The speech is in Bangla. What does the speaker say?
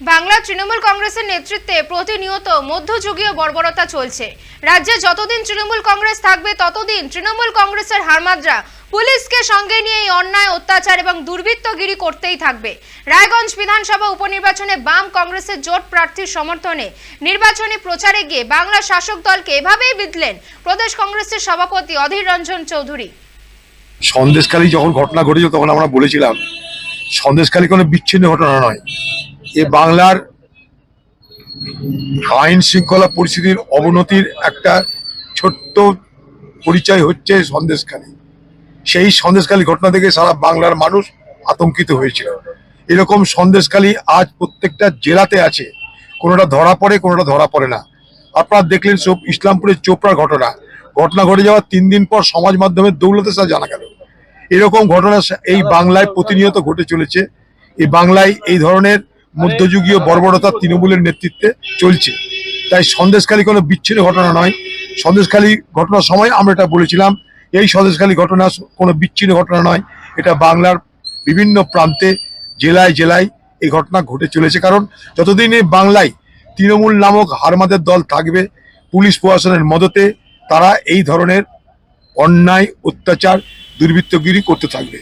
বাংলা তৃণমূল কংগ্রেসের নেতৃত্বে প্রতিনিয়ত মধ্যযুগীয় বর্বরতা চলছে। রাজ্যে যতদিন তৃণমূল কংগ্রেস থাকবে, ততদিন তৃণমূল কংগ্রেসের হারমাদরা পুলিশকে সঙ্গে নিয়ে এই অন্যায়, অত্যাচার এবং দুর্বৃত্তগিরি করতেই থাকবে। রায়গঞ্জ বিধানসভা উপনির্বাচনে বাম কংগ্রেসের জোট প্রার্থীর সমর্থনে নির্বাচনী প্রচারে গিয়ে বাংলা শাসক দলকে এভাবেই বিধলেন প্রদেশ কংগ্রেসের সভাপতি অধীর রঞ্জন চৌধুরী। সন্দেশখালী যখন ঘটনা ঘটেছিল তখন আমরা বলেছিলাম, সন্দেশখালী কোনো বিচ্ছিন্ন ঘটনা নয়। এ বাংলার আইন শৃঙ্খলা পরিস্থিতির অবনতির একটা ছোট্ট পরিচয় হচ্ছে সন্দেশখালী। সেই সন্দেশখালী ঘটনা থেকে সারা বাংলার মানুষ আতঙ্কিত হয়েছিল। এরকম সন্দেশখালী আজ প্রত্যেকটা জেলাতে আছে। কোনোটা ধরা পড়ে, কোনোটা ধরা পড়ে না। আপনারা দেখলেন সব ইসলামপুরের চোপড়ার ঘটনা। ঘটনা ঘটে যাওয়ার তিন দিন পর সমাজ মাধ্যমে দৌলতে সাথে জানা গেল। এরকম ঘটনা এই বাংলায় প্রতিনিয়ত ঘটে চলেছে। এই বাংলায় এই ধরনের মধ্যযুগীয় বর্বরতা তৃণমূলের নেতৃত্বে চলছে। তাই সন্দেশখালী কোনো বিচ্ছিন্ন ঘটনা নয়। সন্দেশখালী ঘটনার সময় আমরা এটা বলেছিলাম এই সন্দেশখালী ঘটনা কোনো বিচ্ছিন্ন ঘটনা নয়। এটা বাংলার বিভিন্ন প্রান্তে জেলায় জেলায় এই ঘটনা ঘটে চলেছে। কারণ যতদিন এই বাংলায় তৃণমূল নামক হারমাদের দল থাকবে পুলিশ প্রশাসনের মদতে তারা এই ধরনের অন্যায় অত্যাচার দুর্বৃত্তগিরি করতে থাকবে।